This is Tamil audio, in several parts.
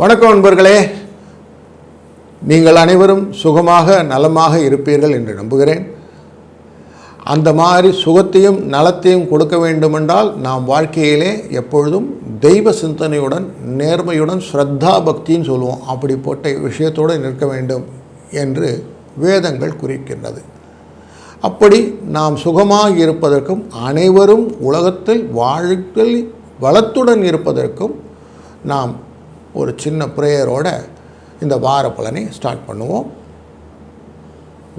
வணக்கம் நண்பர்களே. நீங்கள் அனைவரும் சுகமாக நலமாக இருப்பீர்கள் என்று நம்புகிறேன். அந்த மாதிரி சுகத்தையும் நலத்தையும் கொடுக்க வேண்டுமென்றால் நாம் வாழ்க்கையிலே எப்பொழுதும் தெய்வ சிந்தனையுடன் நேர்மையுடன் ஸ்ரத்தா பக்தின்னு சொல்லுவோம். அப்படிப்பட்ட விஷயத்தோடு நிற்க வேண்டும் என்று வேதங்கள் குறிக்கின்றது. அப்படி நாம் சுகமாக இருப்பதற்கும் அனைவரும் உலகத்தில் வாழ்க்கையில் வளத்துடன் இருப்பதற்கும் நாம் ஒரு சின்ன ப்ரேயரோட இந்த வார பலனை ஸ்டார்ட் பண்ணுவோம்.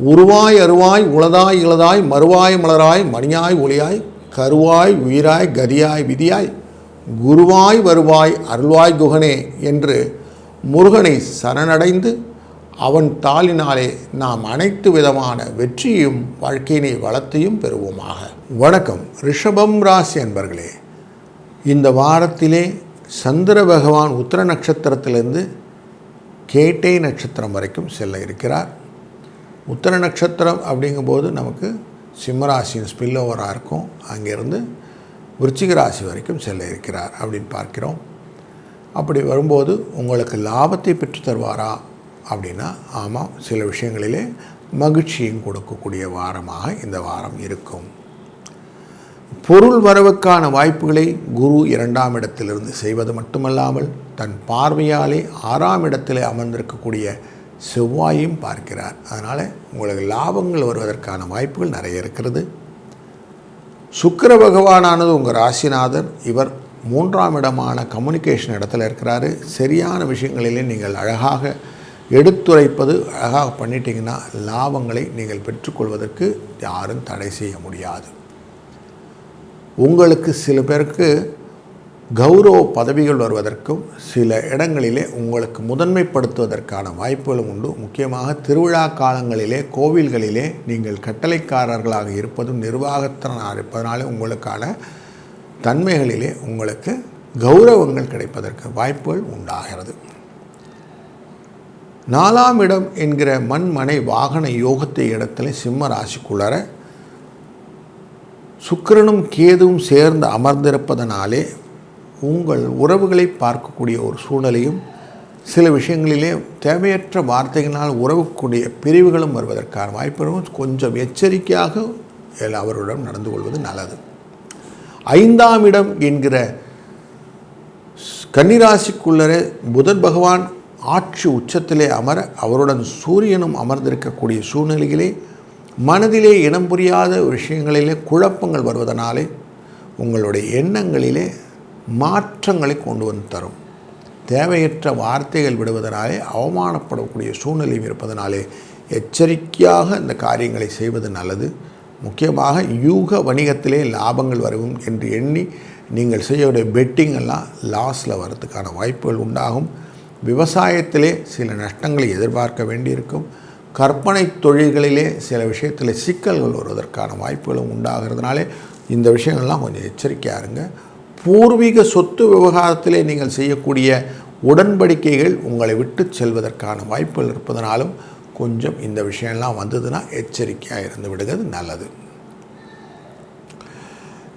உருவாய் அருவாய் உளதாய் இளதாய் மறுவாய் மலராய் மணியாய் ஒளியாய் கருவாய் உயிராய் கதியாய் விதியாய் குருவாய் வருவாய் அருள்வாய் குகனே என்று முருகனை சரணடைந்து அவன் தாளினாலே நாம் அனைத்து விதமான வெற்றியும் வாழ்க்கையினை வளத்தையும் பெறுவோமாக. வணக்கம் ரிஷபம் ராசி என்பர்களே இந்த வாரத்திலே சந்திர பகவான் உத்தர நட்சத்திரத்திலிருந்து கேட்டை நட்சத்திரம் வரைக்கும் செல்ல இருக்கிறார். உத்தர நட்சத்திரம் அப்படிங்கும்போது நமக்கு சிம்மராசியின் ஸ்பில் ஓவராக இருக்கும். அங்கேருந்து விருச்சிக ராசி வரைக்கும் செல்ல இருக்கிறார் அப்படின்னு பார்க்கிறோம். அப்படி வரும்போது உங்களுக்கு லாபத்தை பெற்று தருவாரா? அப்படின்னா ஆமாம் சில விஷயங்களிலே மகிழ்ச்சியும் கொடுக்கக்கூடிய வாரமாக இந்த வாரம் இருக்கும். பொருள் வரவுக்கான வாய்ப்புகளை குரு இரண்டாம் இடத்திலிருந்து செய்வது மட்டுமல்லாமல் தன் பார்வையாலே ஆறாம் இடத்திலே அமர்ந்திருக்கக்கூடிய செவ்வாயும் பார்க்கிறார். அதனால் உங்களுக்கு லாபங்கள் வருவதற்கான வாய்ப்புகள் நிறைய இருக்கிறது. சுக்கர பகவானானது உங்கள் ராசிநாதர். இவர் மூன்றாம் இடமான கம்யூனிகேஷன் இடத்துல இருக்கிறாரு. சரியான விஷயங்களிலே நீங்கள் அழகாக எடுத்துரைப்பது அழகாக பண்ணிட்டீங்கன்னா லாபங்களை நீங்கள் பெற்றுக்கொள்வதற்கு யாரும் தடை செய்ய முடியாது. உங்களுக்கு சில பேருக்கு கௌரவ பதவிகள் வருவதற்கும் சில இடங்களிலே உங்களுக்கு முதன்மைப்படுத்துவதற்கான வாய்ப்புகளும் உண்டு. முக்கியமாக திருவிழா காலங்களிலே கோவில்களிலே நீங்கள் கட்டளைக்காரர்களாக இருப்பதும் நிர்வாகத்தினாக இருப்பதனாலே உங்களுக்கான தன்மைகளிலே உங்களுக்கு கௌரவங்கள் கிடைப்பதற்கு வாய்ப்புகள் உண்டாகிறது. நாலாம் இடம் என்கிற மண்மனை வாகன யோகத்தை இடத்துல சிம்ம ராசிக்குள்ளார சுக்கிரனும் கேதுவும் சேர்ந்து அமர்ந்திருப்பதனாலே உங்கள் உறவுகளை பார்க்கக்கூடிய ஒரு சூழ்நிலையும் சில விஷயங்களிலே தேவையற்ற வார்த்தைகளால் உறவுக்கூடிய பிரிவுகளும் வருவதற்கான வாய்ப்புகளும் கொஞ்சம் எச்சரிக்கையாக அவருடன் நடந்து கொள்வது நல்லது. ஐந்தாம் இடம் என்கிற கன்னிராசிக்குள்ளரே புதன் பகவான் ஆட்சி உச்சத்திலே அமர அவருடன் சூரியனும் அமர்ந்திருக்கக்கூடிய சூழ்நிலையிலே மனதிலே இனம் புரியாத விஷயங்களிலே குழப்பங்கள் வருவதனாலே உங்களுடைய எண்ணங்களிலே மாற்றங்களை கொண்டு வந்து தரும். தேவையற்ற வார்த்தைகள் விடுவதனாலே அவமானப்படக்கூடிய சூழ்நிலையும் இருப்பதனாலே எச்சரிக்கையாக இந்த காரியங்களை செய்வது நல்லது. முக்கியமாக யூக வணிகத்திலே லாபங்கள் வரும் என்று எண்ணி நீங்கள் செய்யக்கூடிய பெட்டிங் எல்லாம் லாஸில் வரதுக்கான வாய்ப்புகள் உண்டாகும். விவசாயத்திலே சில நஷ்டங்களை எதிர்பார்க்க வேண்டியிருக்கும். கற்பனை தொழில்களிலே சில விஷயத்தில் சிக்கல்கள் வருவதற்கான வாய்ப்புகளும் உண்டாகிறதுனாலே இந்த விஷயங்கள்லாம் கொஞ்சம் எச்சரிக்கையாக இருங்க. பூர்வீக சொத்து விவகாரத்திலே நீங்கள் செய்யக்கூடிய உடன்படிக்கைகள் உங்களை விட்டு செல்வதற்கான வாய்ப்புகள் இருப்பதனாலும் கொஞ்சம் இந்த விஷயம்லாம் வந்ததுன்னா எச்சரிக்கையாக இருந்து விடுகிறது நல்லது.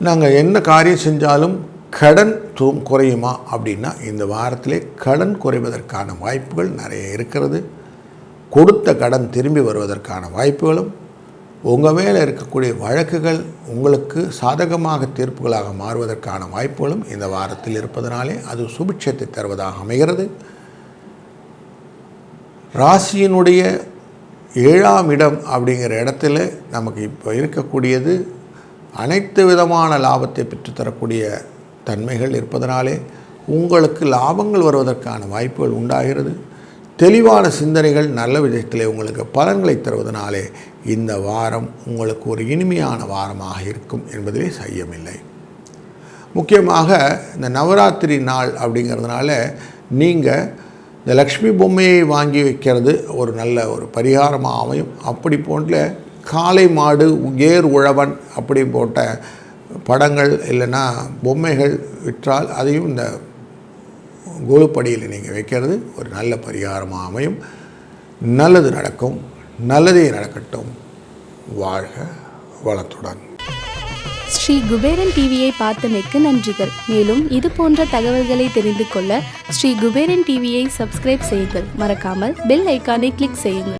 நாங்கள் என்ன காரியம் செஞ்சாலும் கடன் தூம் குறையுமா அப்படின்னா இந்த வாரத்திலே கடன் குறைவதற்கான வாய்ப்புகள் நிறைய இருக்கிறது. கொடுத்த கடன் திரும்பி வருவதற்கான வாய்ப்புகளும் உங்கள் மேலே இருக்கக்கூடிய வழக்குகள் உங்களுக்கு சாதகமாக தீர்ப்புகளாக மாறுவதற்கான வாய்ப்புகளும் இந்த வாரத்தில் இருப்பதனாலே அது சுபிட்சத்தை தருவதாக அமைகிறது. ராசியினுடைய ஏழாம் இடம் அப்படிங்கிற இடத்துல நமக்கு இப்போ இருக்கக்கூடியது அனைத்து விதமான லாபத்தை பெற்றுத்தரக்கூடிய தன்மைகள் இருப்பதனாலே உங்களுக்கு லாபங்கள் வருவதற்கான வாய்ப்புகள் உண்டாகிறது. தெளிவான சிந்தனைகள் நல்ல விதத்திலே உங்களுக்கு பலன்களை தருவதனாலே இந்த வாரம் உங்களுக்கு ஒரு இனிமையான வாரமாக இருக்கும் என்பதிலே சையமில்லை. முக்கியமாக இந்த நவராத்திரி நாள் அப்படிங்கிறதுனால நீங்கள் இந்த லக்ஷ்மி பொம்மையை வாங்கி வைக்கிறது ஒரு நல்ல ஒரு பரிகாரமாக அமையும். அப்படி போன்ற காளை மாடு ஏர் உழவன் அப்படி போட்ட படங்கள் இல்லைன்னா பொம்மைகள் விற்றால் அதையும் இந்த கோலுப்படியில் நீங்கள் வைக்கிறது ஒரு நல்ல பரிகாரமாக அமையும். நல்லது நடக்கும் நல்லதே நடக்கட்டும். வாழ்க வளத்துடன். ஸ்ரீ குபேரன் டிவியை பார்த்தமைக்கு நன்றிகள். மேலும் இது போன்ற தகவல்களை தெரிந்து கொள்ள ஸ்ரீ குபேரன் டிவியை சப்ஸ்கிரைப் செய்யுங்கள். மறக்காமல் பெல் ஐக்கானை கிளிக் செய்யுங்கள்.